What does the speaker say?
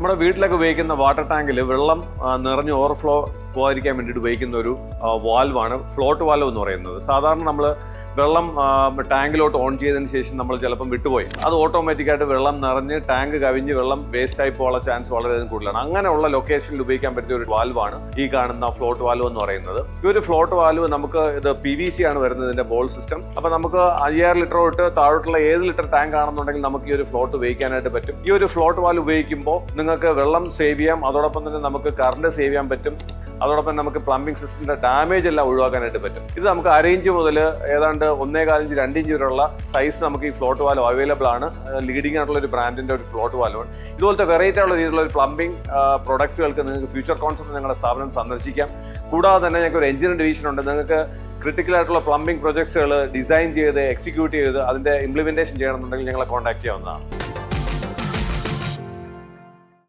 നമ്മുടെ വീട്ടിലൊക്കെ ഉപയോഗിക്കുന്ന വാട്ടർ ടാങ്കിൽ വെള്ളം നിറഞ്ഞ് ഓവർഫ്ലോ പോകാതിരിക്കാൻ വേണ്ടിയിട്ട് ഉപയോഗിക്കുന്ന ഒരു വാൽവാണ് ഫ്ലോട്ട് വാൽവ് എന്ന് പറയുന്നത്. സാധാരണ നമ്മൾ വെള്ളം ടാങ്കിലോട്ട് ഓൺ ചെയ്തതിന് ശേഷം നമ്മൾ ചിലപ്പം വിട്ടുപോയി. അത് ഓട്ടോമാറ്റിക്കായിട്ട് വെള്ളം നിറഞ്ഞ് ടാങ്ക് കവിഞ്ഞ് വെള്ളം വേസ്റ്റ് ആയി പോകാനുള്ള ചാൻസ് വളരെയധികം കൂടുതലാണ്. അങ്ങനെയുള്ള ലൊക്കേഷനിൽ ഉപയോഗിക്കാൻ പറ്റിയ ഒരു വാൽവാണ് ഈ കാണുന്ന ഫ്ലോട്ട് വാൽവ് എന്ന് പറയുന്നത്. ഈ ഒരു ഫ്ലോട്ട് വാൽവ് നമുക്ക് ഇത് പി വി സി ആണ് വരുന്നത് ഇതിന്റെ ബോൾ സിസ്റ്റം അപ്പോൾ നമുക്ക് അയ്യായിരം ലിറ്റർ തൊട്ട് താഴോട്ടുള്ള ഏത് ലിറ്റർ ടാങ്ക് ആണെന്നുണ്ടെങ്കിൽ നമുക്ക് ഈ ഒരു ഫ്ലോട്ട് ഉപയോഗിക്കാനായിട്ട് പറ്റും. ഈ ഒരു ഫ്ലോട്ട് വാൽവ് ഉപയോഗിക്കുമ്പോൾ നിങ്ങൾക്ക് വെള്ളം സേവ് ചെയ്യാം. അതോടൊപ്പം തന്നെ നമുക്ക് കറണ്ട് സേവ് ചെയ്യാൻ പറ്റും. അതോടൊപ്പം നമുക്ക് പ്ലംബിംഗ് സിസ്റ്റത്തിന്റെ ഡാമേജ് എല്ലാം ഒഴിവാക്കാനായിട്ട് പറ്റും. ഇത് നമുക്ക് അരയിഞ്ച് മുതൽ ഏതാണ്ട് ഒന്നേകാലഞ്ച് രണ്ട് ഇഞ്ച് വരെയുള്ള സൈസ് നമുക്ക് ഈ ഫ്ലോട്ട് വാൽവ് അവൈലബിൾ ആണ്. ലീഡിംഗ് ആയിട്ടുള്ള ഒരു ബ്രാൻഡിന്റെ ഒരു ഫ്ലോട്ട് വാൽവ് ഇതുപോലത്തെ വെറൈറ്റി ഉള്ള രീതിയിലുള്ള ഒരു പ്ലംബിംഗ് പ്രൊഡക്ട്സുകൾക്ക് നിങ്ങൾക്ക് ഫ്യൂച്ചർ കോൺസെപ്റ്റ് നിങ്ങളുടെ സ്ഥാപനം സന്ദർശിക്കാം. കൂടാതെ തന്നെ ഞങ്ങൾക്ക് ഒരു എഞ്ചിനീയർ ഡിവിഷൻ ഉണ്ട്. നിങ്ങൾക്ക് ക്രിട്ടിക്കൽ ആയിട്ടുള്ള പ്ലംബിംഗ് പ്രൊജക്ട്സുകൾ ഡിസൈൻ ചെയ്ത് എക്സിക്യൂട്ട് ചെയ്ത് അതിന്റെ ഇംപ്ലിമെന്റേഷൻ ചെയ്യണമെന്നുണ്ടെങ്കിൽ ഞങ്ങളെ കോൺടാക്ട് ചെയ്യാവുന്നതാണ്.